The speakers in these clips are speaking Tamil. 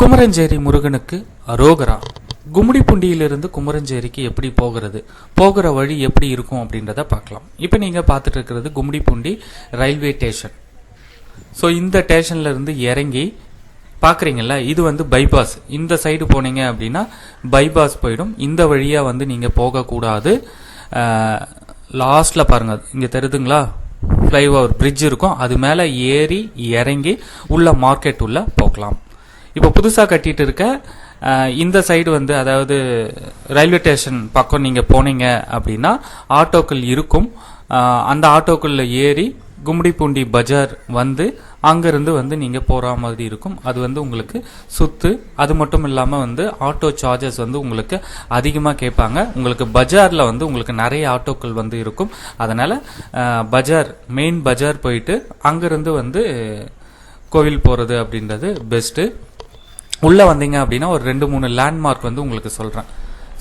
குமரஞ்சேரி முருகனுக்கு அரோகரா. கும்மிடிப்பூண்டியிலிருந்து குமரஞ்சேரிக்கு எப்படி போகிறது? போகிற வழி எப்படி இருக்கும் அப்படின்றத பார்க்கலாம். இப்போ நீங்கள் பார்த்துட்டு இருக்கிறது கும்மிடிப்பூண்டி ரயில்வே ஸ்டேஷன். ஸோ இந்த ஸ்டேஷன்ல இருந்து இறங்கி பார்க்குறீங்கல்ல இது வந்து பைபாஸ் இந்த சைடு போனீங்க அப்படின்னா பைபாஸ் போயிடும். இந்த வழியாக வந்து நீங்கள் போகக்கூடாது. லாஸ்ட்டில் பாருங்கள் இங்கே தெரியுதுங்களா ஃப்ளைஓவர் பிரிட்ஜ் இருக்கும். அது மேலே ஏறி இறங்கி உள்ள மார்க்கெட் உள்ள போகலாம். இப்போ புதுசாக கட்டிட்டு இருக்க இந்த சைடு வந்து அதாவது ரயில்வே ஸ்டேஷன் பக்கம் நீங்கள் போனீங்க அப்படின்னா ஆட்டோக்கள் இருக்கும். அந்த ஆட்டோக்களில் ஏறி கும்மிடிப்பூண்டி பஜார் வந்து அங்கேருந்து வந்து நீங்கள் போகிற மாதிரி இருக்கும். அது வந்து உங்களுக்கு சுத்து. அது மட்டும் இல்லாமல் வந்து ஆட்டோ சார்ஜஸ் வந்து உங்களுக்கு அதிகமாக கேட்பாங்க. உங்களுக்கு பஜாரில் வந்து உங்களுக்கு நிறைய ஆட்டோக்கள் வந்து இருக்கும். அதனால் பஜார் மெயின் பஜார் போயிட்டு அங்கேருந்து வந்து கோவில் போகிறது அப்படின்றது பெஸ்ட்டு உள்ளே வந்தீங்க அப்படின்னா ஒரு ரெண்டு மூணு லேண்ட்மார்க் வந்து உங்களுக்கு சொல்கிறேன்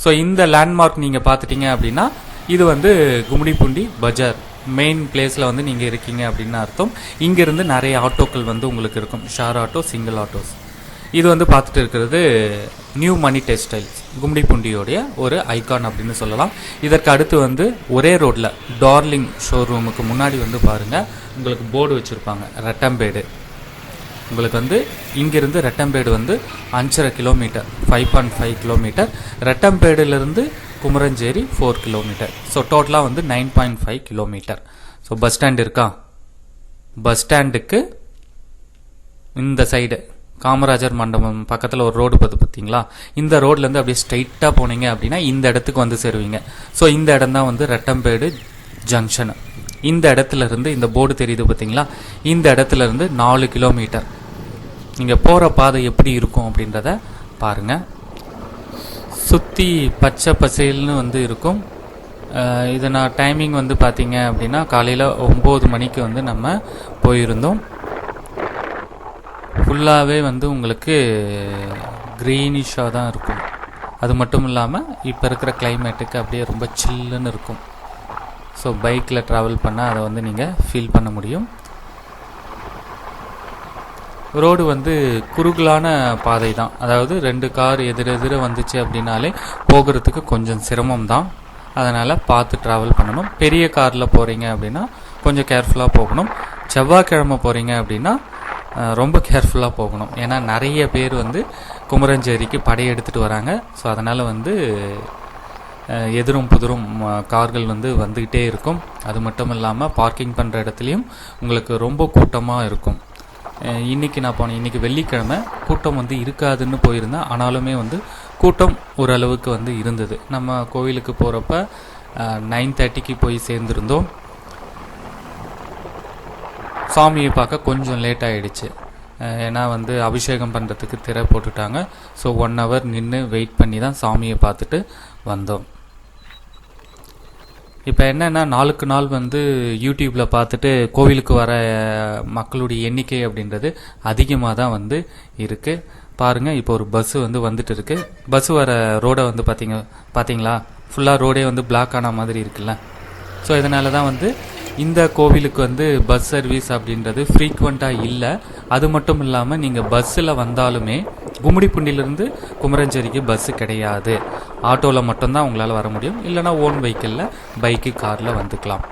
ஸோ இந்த லேண்ட்மார்க் நீங்கள் பார்த்துட்டீங்க அப்படின்னா இது வந்து கும்மிடிப்பூண்டி பஜார். மெயின் பிளேஸில் வந்து நீங்கள் இருக்கீங்க அப்படின்னு அர்த்தம். இங்கேருந்து நிறைய ஆட்டோக்கள் வந்து உங்களுக்கு இருக்கும். ஷேர் ஆட்டோ சிங்கிள் ஆட்டோஸ் இது வந்து பார்த்துட்டு இருக்கிறது நியூ மணி டெக்ஸ்டைல்ஸ் கும்மிடிப்பூண்டியோடைய ஒரு ஐகான் அப்படின்னு சொல்லலாம். இதற்கு அடுத்து வந்து ஒரே ரோட்டில் டார்லிங் ஷோரூமுக்கு முன்னாடி வந்து பாருங்கள் உங்களுக்கு போர்டு வச்சுருப்பாங்க. ரெட்டம்பேடு உங்களுக்கு வந்து இங்கிருந்து ரெட்டம்பேடு வந்து அஞ்சரை kilometre five point five kilometre. ரெட்டம்பேடுலேருந்து Kumaranchery four kilometre. So டோட்டலாக வந்து nine point five kilometre. So bus stand இருக்கா? பஸ் ஸ்டாண்டுக்கு இந்த சைடு காமராஜர் மண்டபம் பக்கத்தில் ஒரு ரோடு பார்த்து பார்த்தீங்களா இந்த ரோட்லேருந்து அப்படியே ஸ்ட்ரைட்டாக போனீங்க அப்படின்னா இந்த இடத்துக்கு வந்து சேருவீங்க. ஸோ இந்த இடம் தான் வந்து ரெட்டம்பேடு ஜங்ஷனு இந்த இடத்துல இருந்து இந்த போர்டு தெரியுது பார்த்தீங்களா இந்த இடத்துல இருந்து நாலு கிலோமீட்டர். நீங்கள் போகிற பாதை எப்படி இருக்கும் அப்படின்றத பாருங்கள் சுற்றி பச்சை பசேல்னு வந்து இருக்கும். இது நான் டைமிங் வந்து பார்த்தீங்க அப்படின்னா காலையில் ஒம்பது மணிக்கு வந்து நம்ம போயிருந்தோம். ஃபுல்லாகவே வந்து உங்களுக்கு க்ரீனிஷாக தான் இருக்கும். அது மட்டும் இல்லாமல் இப்போ இருக்கிற கிளைமேட்டுக்கு அப்படியே ரொம்ப சில்லுன்னு இருக்கும். ஸோ பைக்கில் ட்ராவல் பண்ணால் அதை வந்து நீங்கள் ஃபீல் பண்ண முடியும். ரோடு வந்து குறுகலான பாதை தான் அதாவது ரெண்டு கார் எதிரெதிர வந்துச்சு அப்படின்னாலே போகிறதுக்கு கொஞ்சம் சிரமம் தான் அதனால் பார்த்து ட்ராவல் பண்ணணும். பெரிய காரில் போகிறீங்க அப்படின்னா கொஞ்சம் கேர்ஃபுல்லாக போகணும். செவ்வாய்க்கிழமை போகிறீங்க அப்படின்னா ரொம்ப கேர்ஃபுல்லாக போகணும். ஏன்னா நிறைய பேர் வந்து குமரஞ்சேரிக்கு படையெடுத்துட்டு வராங்க. ஸோ அதனால் வந்து எதிரும் புதிரும் கார்கள் வந்து வந்துக்கிட்டே இருக்கும். அது மட்டும் இல்லாமல் பார்க்கிங் பண்ணுற இடத்துலையும் உங்களுக்கு ரொம்ப கூட்டமாக இருக்கும். இன்றைக்கி இன்னைக்கு நான் போனேன் இன்னைக்கு வெள்ளிக்கிழமை கூட்டம் வந்து இருக்காதுன்னு போயிருந்தேன். ஆனாலுமே வந்து கூட்டம் ஓரளவுக்கு வந்து இருந்தது. நம்ம கோவிலுக்கு போகிறப்ப நைன் தேர்ட்டிக்கு போய் சேர்ந்துருந்தோம். சாமியை பார்க்க கொஞ்சம் லேட் ஆகிடுச்சு ஏன்னா வந்து அபிஷேகம் பண்ணுறதுக்கு திரை போட்டுட்டாங்க. ஸோ ஒன் ஹவர் நின்று வெயிட் பண்ணி தான் சாமியை பார்த்துட்டு வந்தோம். இப்போ என்னென்னா நாளுக்கு நாள் வந்து யூடியூப்பில் பார்த்துட்டு கோவிலுக்கு வர மக்களுடைய எண்ணிக்கை அப்படின்றது அதிகமாக தான் வந்து இருக்குது பாருங்கள் இப்போ ஒரு பஸ்ஸு வந்து வந்துட்டு இருக்கு. பஸ் வர ரோடை வந்து பார்த்தீங்க பார்த்தீங்களா ஃபுல்லாக ரோடே வந்து பிளாக் ஆன மாதிரி இருக்குல்ல. ஸோ இதனால தான் வந்து இந்த கோவிலுக்கு வந்து பஸ் சர்வீஸ் அப்படின்றது ஃப்ரீக்வெண்ட்டாக இல்லை. அது மட்டும் இல்லாமல் நீங்கள் பஸ்ஸில் வந்தாலுமே கும்மிடிப்பூண்டியிலேருந்து குமரஞ்சேரிக்கு பஸ்ஸு கிடையாது. ஆட்டோவில் மட்டும்தான் உங்களால் வர முடியும். இல்லைனா ஓன் வெஹிக்கிளில் பைக்கு காரில் வந்துக்கலாம்.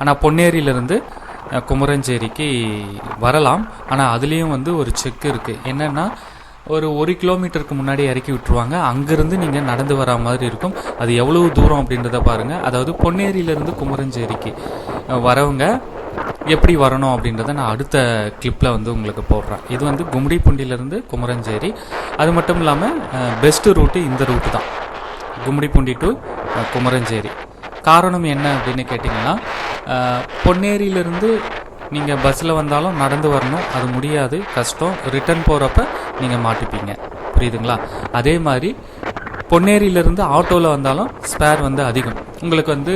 ஆனால் பொன்னேரியிலேருந்து குமரஞ்சேரிக்கு வரலாம். ஆனால் அதுலேயும் வந்து ஒரு செக் இருக்குது என்னென்னா ஒரு ஒரு கிலோமீட்டருக்கு முன்னாடி இறக்கி விட்டுருவாங்க. அங்கேருந்து நீங்கள் நடந்து வர மாதிரி இருக்கும். அது எவ்வளோ தூரம் அப்படின்றத பாருங்கள் அதாவது பொன்னேரியிலேருந்து குமரஞ்சேரிக்கு வரவங்க எப்படி வரணும் அப்படின்றத நான் அடுத்த கிளிப்பில் வந்து உங்களுக்கு போடுறேன். இது வந்து கும்மிடிப்பூண்டியிலேருந்து குமரஞ்சேரி. அது மட்டும் இல்லாமல் பெஸ்ட்டு ரூட்டு இந்த ரூட்டு தான். கும்மிடிப்பூண்டி டு குமரஞ்சேரி. காரணம் என்ன அப்படின்னு கேட்டிங்கன்னா பொன்னேரியிலேருந்து பொன்னேரியிலிருந்து நீங்கள் பஸ்ஸில் வந்தாலும் நடந்து வரணும். அது முடியாது கஷ்டம். ரிட்டர்ன் போகிறப்ப நீங்கள் மாட்டிப்பீங்க. புரியுதுங்களா? அதே மாதிரி பொன்னேரியிலிருந்து ஆட்டோவில் வந்தாலும் ஸ்பேர் வந்து அதிகம். உங்களுக்கு வந்து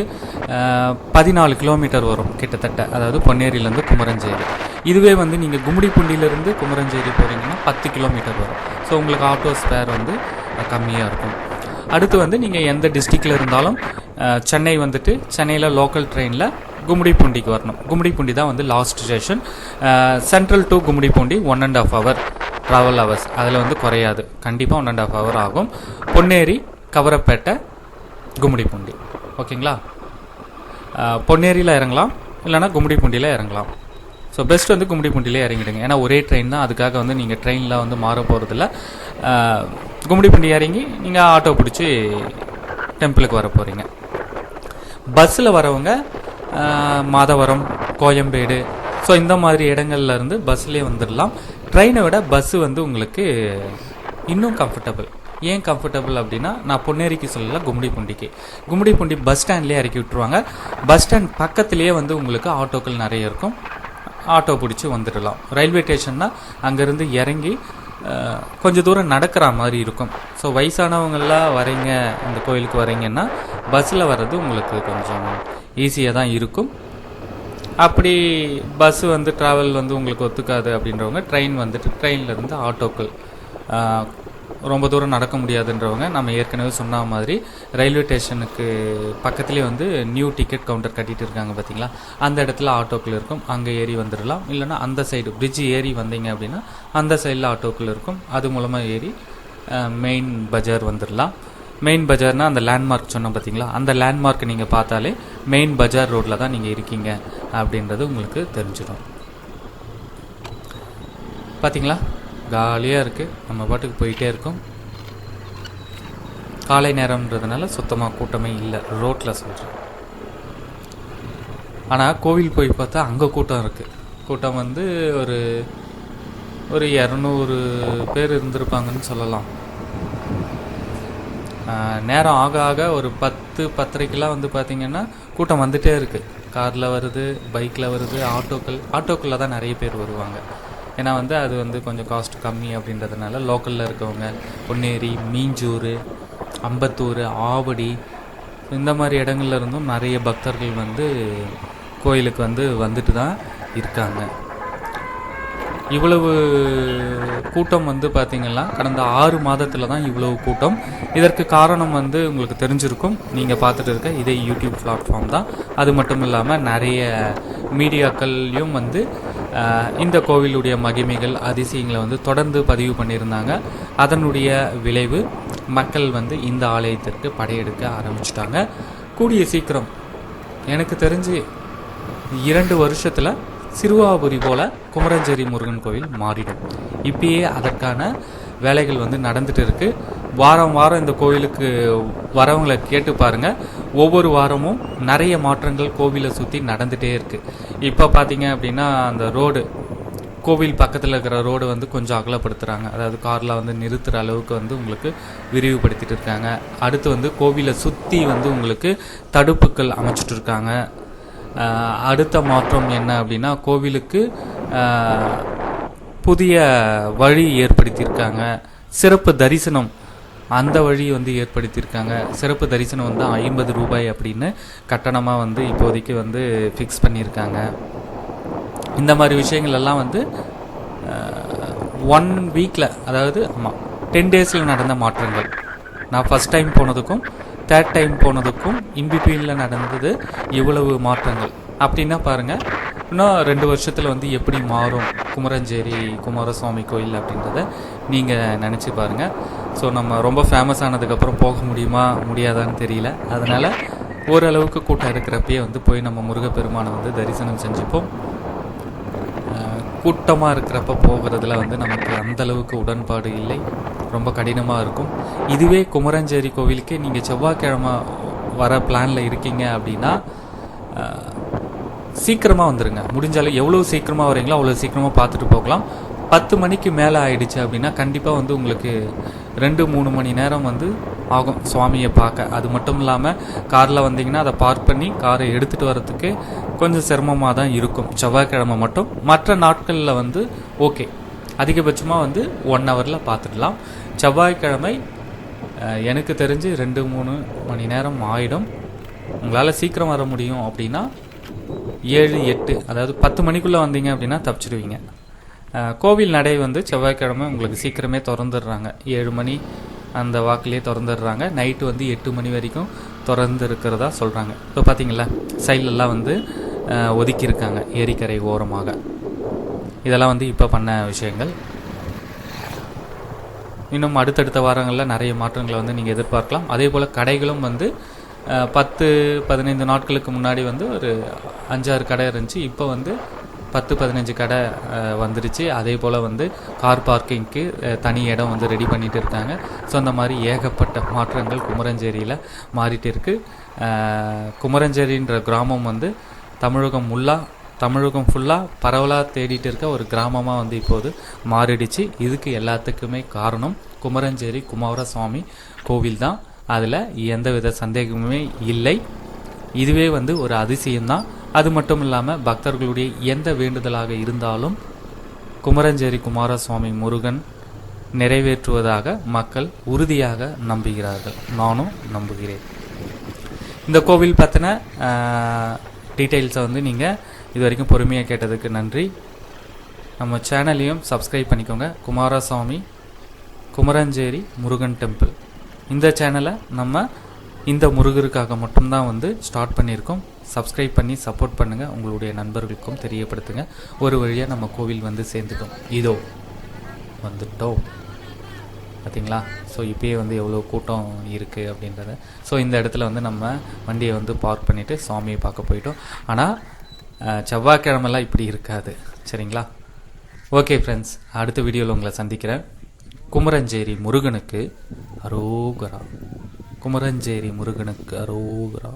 பதினாலு கிலோமீட்டர் வரும் கிட்டத்தட்ட. அதாவது பொன்னேரியிலேருந்து குமரஞ்சேரி. இதுவே வந்து நீங்கள் கும்மிடிப்பூண்டியிலேருந்து குமரஞ்சேரி போகிறீங்கன்னா பத்து கிலோமீட்டர் வரும். ஸோ உங்களுக்கு ஆட்டோ ஸ்பேர் வந்து கம்மியாக இருக்கும். அடுத்து வந்து நீங்கள் எந்த டிஸ்ட்ரிக்டில் இருந்தாலும் சென்னை வந்துட்டு சென்னையில் லோக்கல் ட்ரெயினில் கும்மிடிப்பூண்டிக்கு வரணும். கும்மிடிப்பூண்டி தான் வந்து last station central to Gummidipoondi one and half hour travel hours அதில் வந்து குறையாது. கண்டிப்பாக ஒன் அண்ட் ஆஃப் ஹவர் ஆகும். பொன்னேரி கவரப்பேட்டை கும்மிடிப்பூண்டி. ஓகேங்களா? பொன்னேரியில் இறங்கலாம். இல்லைனா கும்மிடிப்பூண்டியில் இறங்கலாம். ஸோ பெஸ்ட் வந்து கும்மிடிப்பூண்டிலே இறங்கிடுங்க. ஏன்னா ஒரே ட்ரெயின் தான். அதுக்காக வந்து நீங்கள் ட்ரெயினில் வந்து மாற போகிறதில்ல கும்மிடிப்பூண்டி இறங்கி நீங்கள் ஆட்டோ பிடிச்சி டெம்பிளுக்கு வர போகிறீங்க பஸ்ஸில் வரவங்க மாதவரம் கோயம்பேடு. ஸோ இந்த மாதிரி இடங்கள்ல இருந்து பஸ்லேயே வந்துடலாம் ட்ரெயினை விட பஸ்ஸு வந்து உங்களுக்கு இன்னும் கம்ஃபர்டபுள் ஏன் கம்ஃபர்டபுள் அப்படின்னா நான் பொன்னேரிக்கு சொல்லல கும்மிடிப்பூண்டிக்கு பூண்டி பஸ் ஸ்டாண்ட்லேயே இறக்கி விட்டுருவாங்க. பஸ் ஸ்டாண்ட் பக்கத்துலேயே வந்து உங்களுக்கு ஆட்டோக்கள் நிறைய இருக்கும். ஆட்டோ பிடிச்சி வந்துடலாம். ரயில்வே ஸ்டேஷன்னா அங்கேருந்து இறங்கி கொஞ்சம் கொஞ்ச தூரம் நடக்கிற மாதிரி இருக்கும். ஸோ வயசானவங்களாம் வரீங்க இந்த கோயிலுக்கு வரீங்கன்னா பஸ்ஸில் வர்றது உங்களுக்கு கொஞ்சம் ஈஸியாக தான் இருக்கும். அப்படி பஸ் வந்து ட்ராவல் வந்து உங்களுக்கு ஒத்துக்காது அப்படின்றவங்க ட்ரெயின் வந்துட்டு ட்ரெயினில் இருந்து ஆட்டோக்கள் ரொம்ப தூரம் நடக்க முடியாதுன்றவங்க நம்ம ஏற்கனவே சொன்ன மாதிரி ரயில்வே ஸ்டேஷனுக்கு பக்கத்துலேயே வந்து நியூ டிக்கெட் கவுண்டர் கட்டிட்டு இருக்காங்க பார்த்தீங்களா அந்த இடத்துல ஆட்டோக்கள் இருக்கும். அங்கே ஏறி வந்துடலாம் இல்லைன்னா அந்த சைடு பிரிட்ஜ் ஏறி வந்தீங்க அப்படின்னா அந்த சைடில் ஆட்டோக்கள் இருக்கும். அது மூலமாக ஏறி மெயின் பஜார் வந்துடலாம் மெயின் பஜார்னா அந்த லேண்ட்மார்க் சொன்னோம் பார்த்தீங்களா? அந்த லேண்ட்மார்க் நீங்கள் பார்த்தாலே மெயின் பஜார் ரோட்டில் தான் நீங்கள் இருக்கீங்க அப்படின்றது உங்களுக்கு தெரிஞ்சிடும். பார்த்தீங்களா? காலியாக இருக்குது நம்ம பாட்டுக்கு போயிட்டே இருக்கோம். காலை நேரம்ன்றதுனால சுத்தமாக கூட்டமே இல்லை. ரோட்டில் சொல்கிறேன் ஆனால் கோவில் போய் பார்த்தா அங்கே கூட்டம் இருக்குது கூட்டம் வந்து ஒரு ஒரு இரநூறு பேர் இருந்திருப்பாங்கன்னு சொல்லலாம். நேரம் ஆக ஆக ஒரு பத்து பத்தரைக்கெல்லாம் வந்து பார்த்தீங்கன்னா கூட்டம் வந்துட்டே இருக்குது காரில் வருது பைக்கில் வருது ஆட்டோக்கள் ஆட்டோக்களில் தான் நிறைய பேர் வருவாங்க. ஏன்னா வந்து அது வந்து கொஞ்சம் காஸ்ட் கம்மி அப்படின்றதுனால லோக்கலில் இருக்கவங்க பொன்னேரி மீஞ்சூர் அம்பத்தூர் ஆவடி இந்த மாதிரி இடங்கள்ல இருந்தும் நிறைய பக்தர்கள் வந்து கோயிலுக்கு வந்து வந்துட்டு தான் இருக்காங்க. இவ்வளவு கூட்டம் வந்து பார்த்தீங்கன்னா கடந்த ஆறு மாதத்தில் தான் இவ்வளவு கூட்டம். இதற்கு காரணம் வந்து உங்களுக்கு தெரிஞ்சிருக்கும். நீங்கள் பார்த்துட்டு இருக்க இதே யூடியூப் பிளாட்ஃபார்ம் தான். அது மட்டும் இல்லாமல் நிறைய மீடியாக்கள்லையும் வந்து இந்த கோவிலுடைய மகிமைகள் அதிசயங்களை வந்து தொடர்ந்து பதிவு பண்ணியிருந்தாங்க. அதனுடைய விளைவு மக்கள் வந்து இந்த ஆலயத்திற்கு படையெடுக்க ஆரம்பிச்சிட்டாங்க. கூடிய சீக்கிரம் எனக்கு தெரிஞ்சு இரண்டு வருஷத்தில் சிறுவாபுரி போல குமரஞ்சேரி முருகன் கோவில் மாறிடும். இப்பயே அதற்கான வேலைகள் வந்து நடந்துட்டு இருக்கு. வாரம் வாரம் இந்த கோவிலுக்கு வரவங்களை கேட்டு பாருங்க. ஒவ்வொரு வாரமும் நிறைய மாற்றங்கள் கோவிலை சுற்றி நடந்துட்டே இருக்கு. இப்போ பார்த்தீங்க அப்படின்னா அந்த ரோடு கோவில் பக்கத்தில் இருக்கிற ரோடு வந்து கொஞ்சம் அகலப்படுத்துகிறாங்க அதாவது காரில் வந்து நிறுத்துகிற அளவுக்கு வந்து உங்களுக்கு விரிவுபடுத்திட்டு இருக்காங்க. அடுத்து வந்து கோவிலை சுற்றி வந்து உங்களுக்கு தடுப்புகள் அமைச்சிட்டு இருக்காங்க. அடுத்த மாற்றம் என்ன அப்படின்னா கோவிலுக்கு புதிய வழி ஏற்படுத்தியிருக்காங்க. சிறப்பு தரிசனம். அந்த வழி வந்து ஏற்படுத்தியிருக்காங்க. சிறப்பு தரிசனம் வந்து ஐம்பது ரூபாய் அப்படின்னு கட்டணமாக வந்து இப்போதைக்கு வந்து ஃபிக்ஸ் பண்ணியிருக்காங்க. இந்த மாதிரி விஷயங்கள் எல்லாம் வந்து ஒன் வீக்கில் அதாவது ஆமாம் டென் டேஸில் நடந்த மாற்றங்கள். நான் ஃபஸ்ட் டைம் போனதுக்கும் தேர்ட் டைம் போனதுக்கும் இன்பிட்வீனில் நடந்தது இவ்வளவு மாற்றங்கள். அப்படின்னா பாருங்கள் இன்னும் ரெண்டு வருஷத்தில் வந்து எப்படி மாறும் குமரஞ்சேரி குமாரசுவாமி கோயில் அப்படின்றத நீங்கள் நினச்சி பாருங்கள் ஸோ நம்ம ரொம்ப ஃபேமஸ் ஆனதுக்கப்புறம் போக முடியுமா முடியாதான்னு தெரியல. அதனால் ஓரளவுக்கு கூட்டம் இருக்கிறப்பயே வந்து போய் நம்ம முருகப்பெருமானை வந்து தரிசனம் செஞ்சுப்போம். கூட்டமாக இருக்கிறப்ப போகிறதுல வந்து நமக்கு அந்த அளவுக்கு உடன்பாடு இல்லை. ரொம்ப கடினமாக இருக்கும். இதுவே குமரஞ்சேரி கோவிலுக்கே நீங்கள் செவ்வாய்க்கிழமை வர பிளானில் இருக்கீங்க அப்படின்னா சீக்கிரமாக வந்துடுங்க முடிஞ்சாலும் எவ்வளோ சீக்கிரமாக வரீங்களோ அவ்வளோ சீக்கிரமாக பார்த்துட்டு போகலாம். பத்து மணிக்கு மேலே ஆயிடுச்சு அப்படின்னா கண்டிப்பாக வந்து உங்களுக்கு ரெண்டு மூணு மணி நேரம் வந்து ஆகும் சுவாமியை பார்க்க. அது மட்டும் இல்லாமல் காரில் வந்தீங்கன்னா அதை பார்க் பண்ணி காரை எடுத்துகிட்டு வரத்துக்கு கொஞ்சம் சிரமமாக தான் இருக்கும். செவ்வாய்க்கிழமை மட்டும். மற்ற நாட்களில் வந்து ஓகே அதிகபட்சமாக வந்து ஒன் ஹவரில் பார்த்துடலாம் செவ்வாய்க்கிழமை எனக்கு தெரிஞ்சு ரெண்டு மூணு மணி நேரம் ஆகிடும் உங்களால் சீக்கிரம் வர முடியும் அப்படின்னா ஏழு எட்டு அதாவது பத்து மணிக்குள்ளே வந்தீங்க அப்படின்னா தப்பிச்சிடுவீங்க கோவில் நடை வந்து செவ்வாய்க்கிழமை உங்களுக்கு சீக்கிரமே திறந்துடுறாங்க. ஏழு மணி அந்த வாக்குலேயே திறந்துடுறாங்க. நைட்டு வந்து எட்டு மணி வரைக்கும் திறந்து இருக்கிறதா சொல்கிறாங்க இப்போ பார்த்தீங்களா சைட்லலாம் வந்து ஒதுக்கியிருக்காங்க ஏரிக்கரை ஓரமாக. இதெல்லாம் வந்து இப்போ பண்ண விஷயங்கள். இன்னும் அடுத்தடுத்த வாரங்களில் நிறைய மாற்றங்களை வந்து நீங்கள் எதிர்பார்க்கலாம். அதே போல் கடைகளும் வந்து பத்து பதினைந்து நாட்களுக்கு முன்னாடி வந்து ஒரு அஞ்சாறு கடை இருந்துச்சு. இப்போ வந்து பத்து பதினஞ்சு கடை வந்துருச்சு. அதே போல் வந்து கார் பார்க்கிங்க்கு தனி இடம் வந்து ரெடி பண்ணிட்டு இருக்காங்க. ஸோ அந்த மாதிரி ஏகப்பட்ட மாற்றங்கள் குமரஞ்சேரியில் மாறிட்டு இருக்குது குமரஞ்சேரின்ற கிராமம் வந்து தமிழகம் முல்லா தமிழகம் ஃபுல்லாக பரவலாக தேடிட்டு இருக்க ஒரு கிராமமாக வந்து இப்போது மாறிடுச்சு. இதுக்கு எல்லாத்துக்குமே காரணம் குமரஞ்சேரி குமாரசுவாமி கோவில் தான். அதில் எந்தவித சந்தேகமுமே இல்லை. இதுவே வந்து ஒரு அதிசயம்தான் அது மட்டும் இல்லாமல் பக்தர்களுடைய எந்த வேண்டுதலாக இருந்தாலும் குமரஞ்சேரி குமாரசுவாமி முருகன் நிறைவேற்றுவதாக மக்கள் உறுதியாக நம்புகிறார்கள். நானும் நம்புகிறேன். இந்த கோவில் பற்றின டீட்டெயில்ஸை வந்து நீங்கள் இது வரைக்கும் பொறுமையாக கேட்டதுக்கு நன்றி. நம்ம சேனலையும் சப்ஸ்கிரைப் பண்ணிக்கோங்க. குமாரசாமி குமரஞ்சேரி முருகன் டெம்பிள் இந்த சேனலை நம்ம இந்த முருகருக்காக மட்டும்தான் வந்து ஸ்டார்ட் பண்ணியிருக்கோம். சப்ஸ்கிரைப் பண்ணி சப்போர்ட் பண்ணுங்கள் உங்களுடைய நண்பர்களுக்கும் தெரியப்படுத்துங்க. ஒரு வழியாக நம்ம கோவில் வந்து சேர்ந்துட்டோம். இதோ வந்துட்டோம். பார்த்தீங்களா? ஸோ இப்பயே வந்து எவ்வளோ கூட்டம் இருக்குது அப்படின்றத. ஸோ இந்த இடத்துல வந்து நம்ம வண்டியை வந்து பார்க் பண்ணிவிட்டு சுவாமியை பார்க்க போயிட்டோம். ஆனால் செவ்வாய்க்கிழமெல்லாம் இப்படி இருக்காது. சரிங்களா? ஓகே ஃப்ரெண்ட்ஸ் அடுத்த வீடியோவில் உங்களை சந்திக்கிறேன். குமரஞ்சேரி முருகனுக்கு அரோகரா. குமரஞ்சேரி முருகனுக்கு அரோகரா.